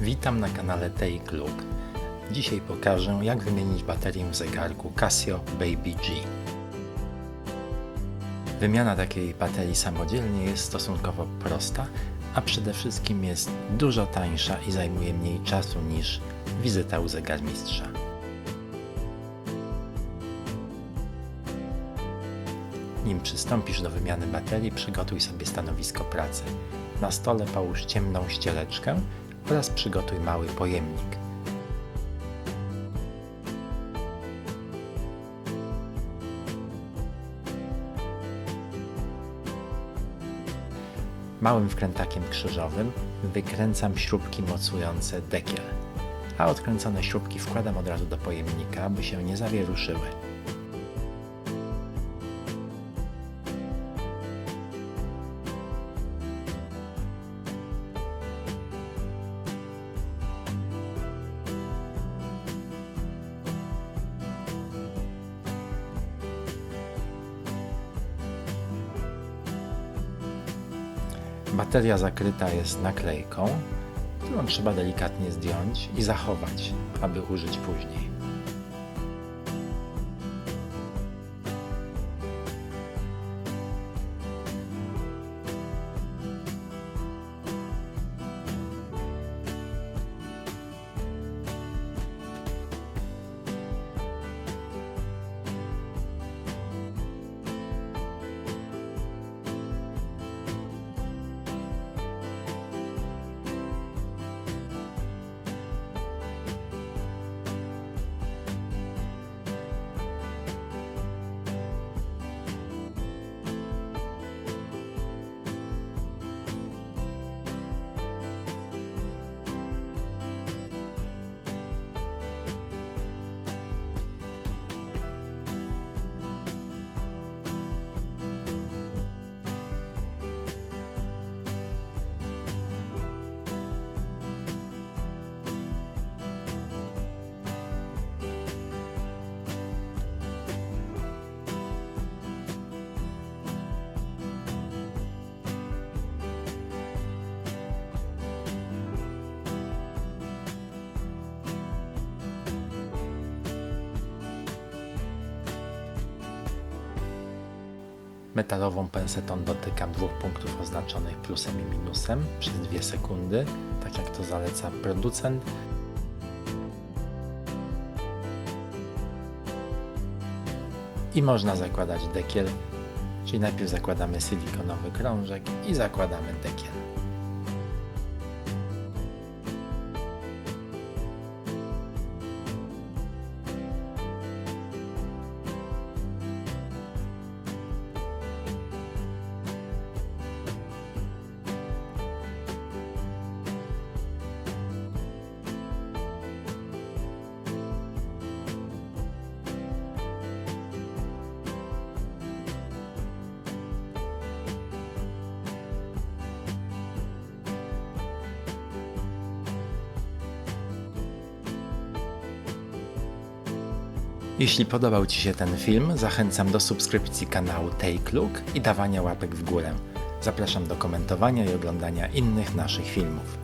Witam na kanale Take Look. Dzisiaj pokażę jak wymienić baterię w zegarku Casio Baby G. Wymiana takiej baterii samodzielnie jest stosunkowo prosta, a przede wszystkim jest dużo tańsza i zajmuje mniej czasu niż wizyta u zegarmistrza. Nim przystąpisz do wymiany baterii, przygotuj sobie stanowisko pracy. Na stole połóż ciemną ścieleczkę oraz przygotuj mały pojemnik. Małym wkrętakiem krzyżowym wykręcam śrubki mocujące dekiel, a odkręcone śrubki wkładam od razu do pojemnika, aby się nie zawieruszyły. Bateria zakryta jest naklejką, którą trzeba delikatnie zdjąć i zachować, aby użyć później. Metalową pensetą dotykam dwóch punktów oznaczonych plusem i minusem przez 2 sekundy, tak jak to zaleca producent. I można zakładać dekiel, czyli najpierw zakładamy silikonowy krążek i zakładamy dekiel. Jeśli podobał Ci się ten film, zachęcam do subskrypcji kanału Take Look i dawania łapek w górę. Zapraszam do komentowania i oglądania innych naszych filmów.